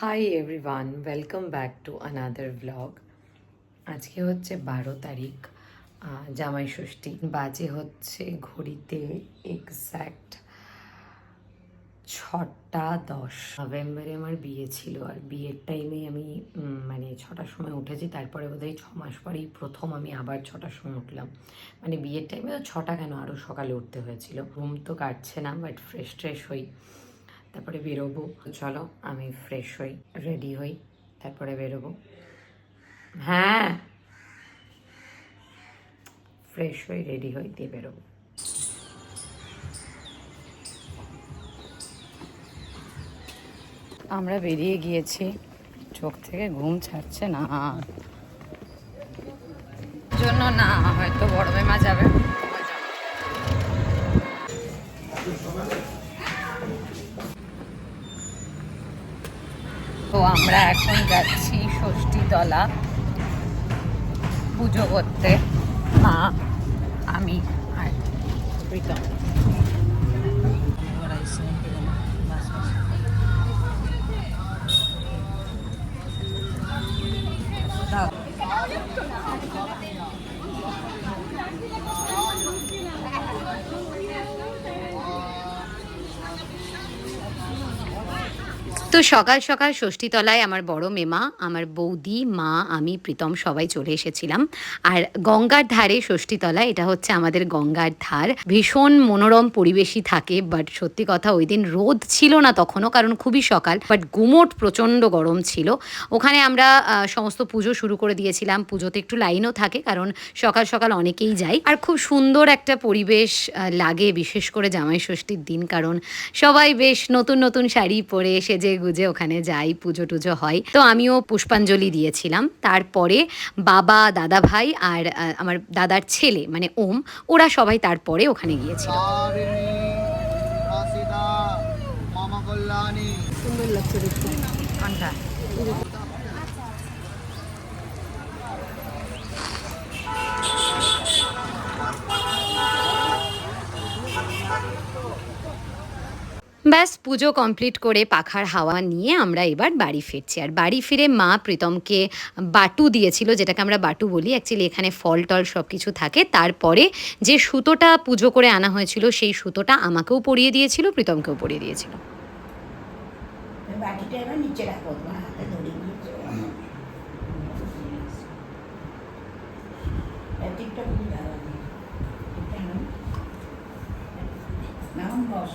Hi everyone welcome back to another blog আজকে হচ্ছে বারো তারিখ। জামাই ষষ্ঠী। বাজে হচ্ছে ঘড়িতে এক্স্যাক্ট ছটা দশ। নভেম্বরে আমার বিয়ে ছিল আর বিয়ের টাইমে আমি মানে ছটার সময় উঠেছি। তারপরে বোধহয় ছ মাস পরেই প্রথম আমি আবার ছটার সময় উঠলাম। মানে বিয়ের টাইমে তো ছটা কেন? আরও সকালে উঠতে হয়েছিল। ঘুম তো কাটছে না বাট ফ্রেশ ট্রেশ হই। তারপরে বেরোবো। চলো, আমি ফ্রেশ হই রেডি হই, তারপরে বেরোবো। হ্যাঁ! ফ্রেশ হই রেডি হই, দিয়ে বেরোবো। আমরা বেরিয়ে গিয়েছি। চোখ থেকে ঘুম ছাড়ছে না। জন্য না, হয়তো বড় মা যাবে। তো আমরা এখন যাচ্ছি ষষ্ঠীতলা পুজো করতে। মা আমি আর প্রীতম। তো সকাল সকাল ষষ্ঠীতলায় আমার বড় মেমা আমার বৌদি, মা, আমি, প্রীতম সবাই চলে এসেছিলাম। আর গঙ্গার ধারে ষষ্ঠীতলা এটা হচ্ছে আমাদের গঙ্গার ধার। ভীষণ মনোরম পরিবেশই থাকে বাট সত্যি কথা ওই দিন রোদ ছিল না তখনও, কারণ খুবই সকাল বাট গুমোট প্রচণ্ড গরম ছিল। ওখানে আমরা সমস্ত পুজো শুরু করে দিয়েছিলাম। পুজোতে একটু লাইনও থাকে, কারণ সকাল সকাল অনেকেই যায়। আর খুব সুন্দর একটা পরিবেশ লাগে বিশেষ করে জামাই ষষ্ঠীর দিন, কারণ সবাই বেশ নতুন নতুন শাড়ি পরে সেজে গুজে ওখানে যাই পুজো টুজো হয়। তো আমিও পুষ্পাঞ্জলি দিয়েছিলাম। তারপরে বাবা দাদা ভাই আর আমার দাদার ছেলে মানে ওম ওরা সবাই তারপরে ওখানে গিয়েছিল। তারিণী হাসিদা মামা পুজো কমপ্লিট করে পাখার হাওয়া নিয়ে আমরা এবার বাড়ি ফিরছি। আর বাড়ি ফিরে মা প্রীতমকে বাটু দিয়েছিল, যেটাকে আমরা বাটু বলি। অ্যাকচুয়ালি এখানে ফল টল সব কিছু থাকে। তারপরে যে সুতোটা পুজো করে আনা হয়েছিল, সেই সুতোটা আমাকেও পরিয়ে দিয়েছিল, প্রীতমকেও পরিয়ে দিয়েছিল। বাটিটা এবার নিচে হাতে ধরে। নাও, বস।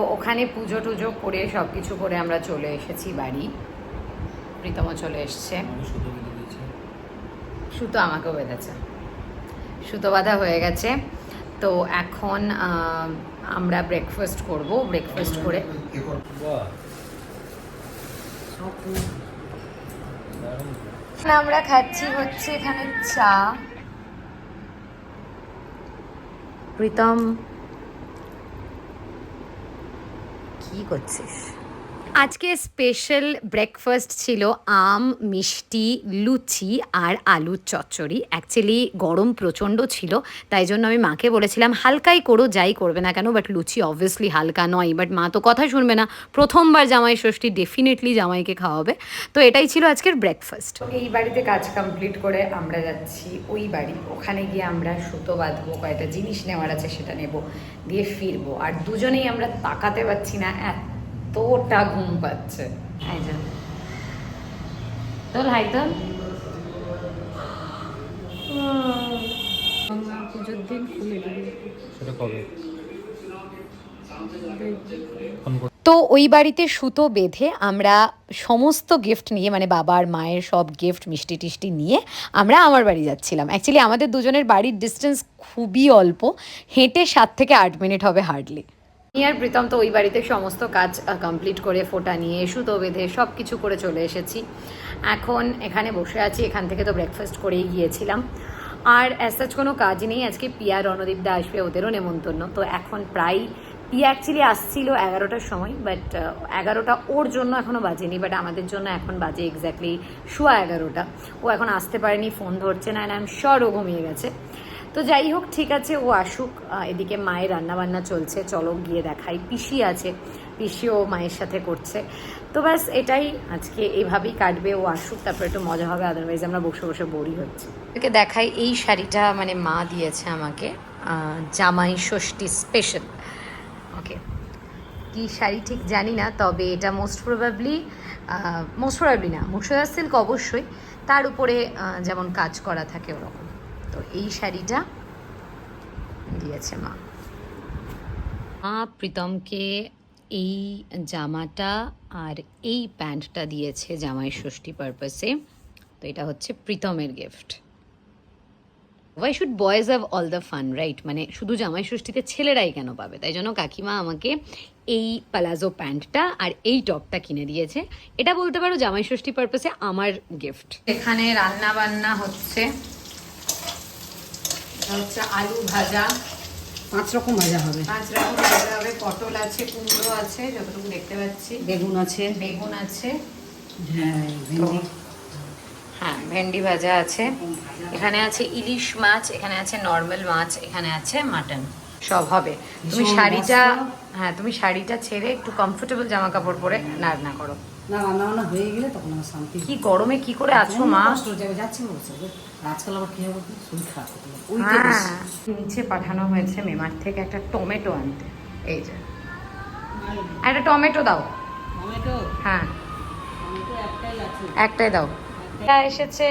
তো ওখানে পুজো টুজো করে সব কিছু করে আমরা চলে এসেছি বাড়ি। প্রীতমও চলে এসছে। সুতো আমাকেও বেঁধেছে। সুতো বাঁধা হয়ে গেছে। তো এখন আমরা ব্রেকফাস্ট করব ব্রেকফাস্ট করে। আমরা খাচ্ছি হচ্ছে এখানে চা। প্রীতম কি করছিস? আজকে স্পেশাল ব্রেকফাস্ট ছিল আম, মিষ্টি, লুচি আর আলুর চচ্চড়ি। অ্যাকচুয়ালি গরম প্রচণ্ড ছিল, তাই জন্য আমি মাকে বলেছিলাম, হালকাই করো, যাই করবে না কেন বাট লুচি অবভিয়াসলি হালকা নয়। বাট মা তো কথা শুনবে না, প্রথমবার জামাই ষষ্ঠী ডেফিনেটলি জামাইকে খাওয়াবে। তো এটাই ছিল আজকের ব্রেকফাস্ট এই বাড়িতে কাজ কমপ্লিট করে আমরা যাচ্ছি ওই বাড়ি। ওখানে গিয়ে আমরা সুতো বাঁধবো কয়েকটা জিনিস নেওয়ার আছে সেটা নেব, দিয়ে ফিরবো। আর দুজনেই আমরা তাকাতে পারছি না এতটা ঘুম পাচ্ছে। তোর হাই তোর? পুজোর দিন খুলে সেটা কবে? তো ওই বাড়িতে সুতো বেঁধে আমরা সমস্ত গিফট নিয়ে মানে বাবার মায়ের সব গিফট মিষ্টি টিষ্টি নিয়ে আমরা আমার বাড়ি যাচ্ছিলাম। অ্যাকচুয়ালি আমাদের দুজনের বাড়ির ডিস্টেন্স খুবই অল্প। হেঁটে সাত থেকে আট মিনিট হবে হার্ডলি আর প্রীতম তো ওই বাড়িতে সমস্ত কাজ কমপ্লিট করে ফোটা নিয়ে সুতো বেঁধে সব কিছু করে চলে এসেছি। এখন এখানে বসে আছি, এখান থেকে তো ব্রেকফাস্ট করেই গিয়েছিলাম। আর অ্যাসাচ কোনো কাজ নেই, আজকে পিয়া রণদীপ দা আসবে, ওদেরও নেমন্তন্ন। তো এখন প্রায় পিয়া অ্যাকচুয়ালি আসছিল এগারোটার সময় বাট এগারোটা ওর জন্য এখনও বাজেনি বাট আমাদের জন্য এখন বাজে এক্স্যাক্টলি শোয়া এগারোটা। ও এখন আসতে পারেনি ফোন ধরছে না অ্যান্ড আই এম ও ঘুমিয়ে গেছে। তো যাই হোক ঠিক আছে ও আসুক। এদিকে মায়ের রান্নাবান্না চলছে। চলো গিয়ে দেখাই। পিসি আছে। পিসিও মায়ের সাথে করছে। তো ব্যাস এটাই আজকে এইভাবেই কাটবে। ও আসুক তারপরে একটু মজা হবে। আদারওয়াইজ আমরা বসে বসে বোরই হচ্ছে। ওকে দেখাই এই শাড়িটা মানে মা দিয়েছে আমাকে। জামাই ষষ্ঠী স্পেশাল ওকে। কি শাড়ি ঠিক জানি না তবে এটা মোস্ট প্রবাবলি মোস্ট প্রবাবলি না মুর্শিদা সিল্ক অবশ্যই। তার উপরে যেমন কাজ করা থাকে ওরকম। তো এই শাড়িটা দিয়েছে মা। মা প্রীতমকে এই জামাটা আর এই প্যান্টটা দিয়েছে জামাই ষষ্ঠী পারপাসে তো এটা হচ্ছে প্রীতমের gift why should boys have all the fun right মানে শুধু জামাই ষষ্ঠীতে ছেলেরাই কেন পাবে? তাই জন্য কাকিমা আমাকে এই প্যালাজো প্যান্টটা আর এই টপটা কিনে দিয়েছে। এটা বলতে পারো জামাই ষষ্ঠী পারপাসে আমার গিফট এখানে রান্না বান্না হচ্ছে। এটা হচ্ছে আলু ভাজা। পাঁচ রকম ভাজা হবে। পাঁচ রকম ভাজা হবে। পটল আছে কুমড়ো আছে যতটুকু দেখতে পাচ্ছি। বেগুন আছে। বেগুন আছে। হ্যাঁ ভেন্ডি। হ্যাঁ ভেন্ডি ভাজা আছে। এখানে আছে ইলিশ মাছ এখানে আছে নর্মাল মাছ এখানে আছে মাটন। সব হবে। তুমি শাড়িটা হ্যাঁ তুমি শাড়িটা ছেড়ে একটু কমফোর্টেবল জামা কাপড় পরে রান্না করো। না রান্না বান্না হয়ে গেলে তখন আমার শান্তি কি গরমে কি করে আছো মা? কষ্ট হয়ে যাবে যাচ্ছি বলছে আজকাল আবার কি হবে? শরীর খারাপ ওইটা হ্যাঁ। নিচে পাঠানো হয়েছে মেমার থেকে একটা টমেটো আনতে। এই যে। একটা টমেটো দাও। টমেটো? হ্যাঁ। একটাই দাও। পিয়া এসেছে।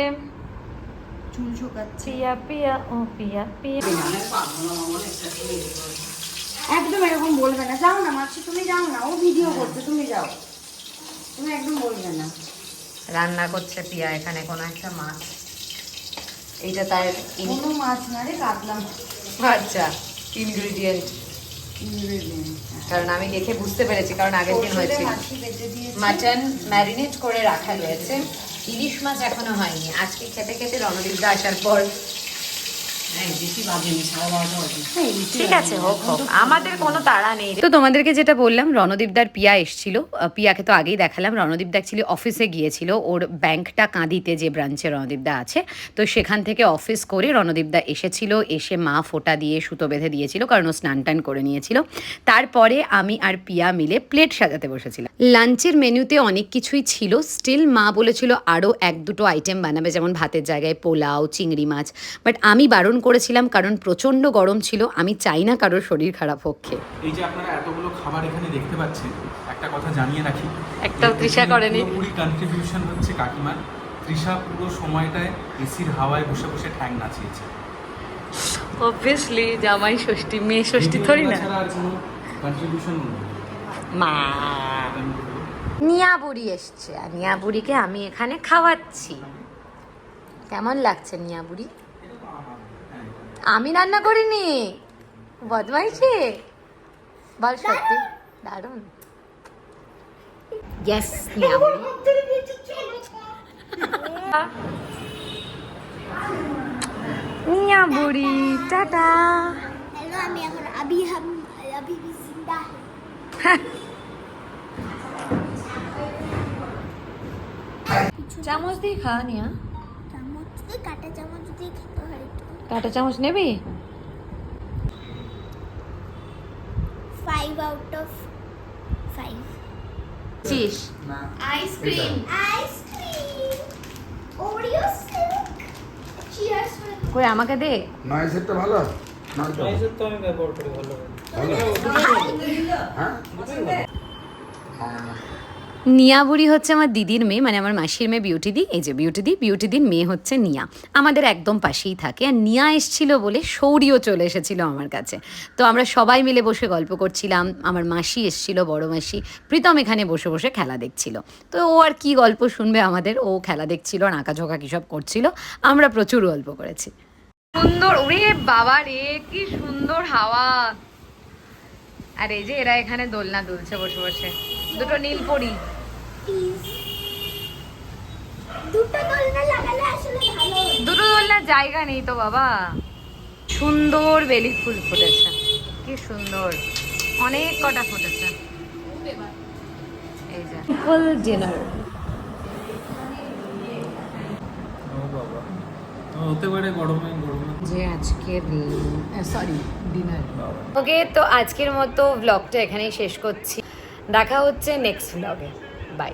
চুল শোকাচ্ছে। পিয়া ও পিয়া পিয়া। একদম এরকম বলবে না। যাও না মাছি তুমি যাও না। ও ভিডিও করছে তুমি যাও। তুমি একদম বলবে না। রান্না করছে পিয়া এখানে কোনো একটা মাছ। এইটা তার কোনো মাছ না রে কাটলাম আচ্ছা ইনগ্রিডিয়েন্ট কারণ আমি দেখে বুঝতে পেরেছি কারণ আগের দিন হয়েছিল। মাছি বেটে দিয়েছি। মাটন ম্যারিনেট করে রাখা রয়েছে ইলিশ মাছ এখনও হয়নি। আজকে খেতে খেতে রণদীপদা আসার পর ঠিক আছে হোক হোক। আমাদের কোনো তাড়া নেই তো তোমাদেরকে যেটা বললাম রণদীপদার পিয়া এসেছিল। পিয়াকে তো আগেই দেখালাম। রণদীপদা অ্যাকচুয়ালি অফিসে গিয়েছিল। ওর ব্যাংকটা কাঁদিতে যে ব্রাঞ্চে রণদীপদা আছে তো সেখান থেকে অফিস করে রণদীপদা এসেছিল। এসে মা ফোঁটা দিয়ে সুতো বেঁধে দিয়েছিল কারণ ও স্নান টান করে নিয়েছিল। তারপরে আমি আর পিয়া মিলে প্লেট সাজাতে বসেছিলাম। লাঞ্চের মেনুতে অনেক কিছুই ছিল। স্টিল মা বলেছিল আরও এক দুটো আইটেম বানাবে যেমন ভাতের জায়গায় পোলাও চিংড়ি মাছ। বাট আমি বারণ করেছিলাম কারণ প্রচণ্ড গরম ছিল আমি চাই না কারোর শরীর খারাপ হোক এই যে আপনারা এতগুলো খাবার এখানে দেখতে পাচ্ছেন একটা কথা জানিয়ে রাখি। একটাও তৃষা করেনি। পুরোপুরি কন্ট্রিবিউশন হচ্ছে কাকিমার। তৃষা পুরো সময়টায় এসির হাওয়ায় বসে বসে ঠ্যাং নাচিয়েছে। অবভিয়াসলি জামাই ষষ্ঠী মেয়ে ষষ্ঠী থরি না। আর কোনো কন্ট্রিবিউশন মা। নিয়া বুড়ি এসছে আর নিয়া বুড়িকে আমি এখানে খাওয়াচ্ছি। কেমন লাগছে নিয়া বুড়ি আমি রান্না করিনি। বদমাইশি? বল সত্যি। দারুণ। ইয়েস নিয়া বুড়ি বুড়ি টাটা। আমি এখন আবি হাম আবি জিন্দা। চামচ দিয়ে খা নিয়া। চামচ দিয়ে কাটা চামচ দিয়ে খেতে হয়। কাঁটা চামচ নেবি? Five out of five cheese ice cream ice cream Oreo silk cheers কই আমাকে দে। ভালো। নয়তো তো আমি ব্যবহার করি ভালো। হ্যাঁ। নিয়া বুড়ি হচ্ছে আমার দিদির মেয়ে মানে আমার মাসির মেয়ে বিউটি দি, এই যে বিউটি দি, বিউটি দির মেয়ে হচ্ছে নিয়া। আমাদের একদম পাশেই থাকে আর নিয়া এসছিল বলে সৌরিও চলে এসেছিল আমার কাছে। তো আমরা সবাই মিলে বসে গল্প করছিলাম, আমার মাসি এসছিল, বড় মাসি, প্রীতম এখানে বসে বসে খেলা দেখছিল। তো ও আর কি গল্প শুনবে আমাদের, ও খেলা দেখছিল আর আঁকাঝোঁকা কী সব করছিল, আমরা প্রচুর গল্প করেছি। সুন্দর, ওরে বাবা রে, কি সুন্দর হাওয়া। আর এই যে এরা এখানে দোলনা দুলছে বসে বসে। দুটো নীলপরি প্লিজ দুটো দোলনার জায়গা নেই তো বাবা। সুন্দর বেলি ফুল ফুটেছে। কি সুন্দর। অনেক কটা ফুটেছে। এই যে। ফুল ডিনার ও বাবা। হতে পারে গরমে গরমে। যে আজকের সরি ডিনার ওকে তো আজকের মতো ব্লগটা এখানেই শেষ করছি। দেখা হচ্ছে নেক্সট ব্লগে বাই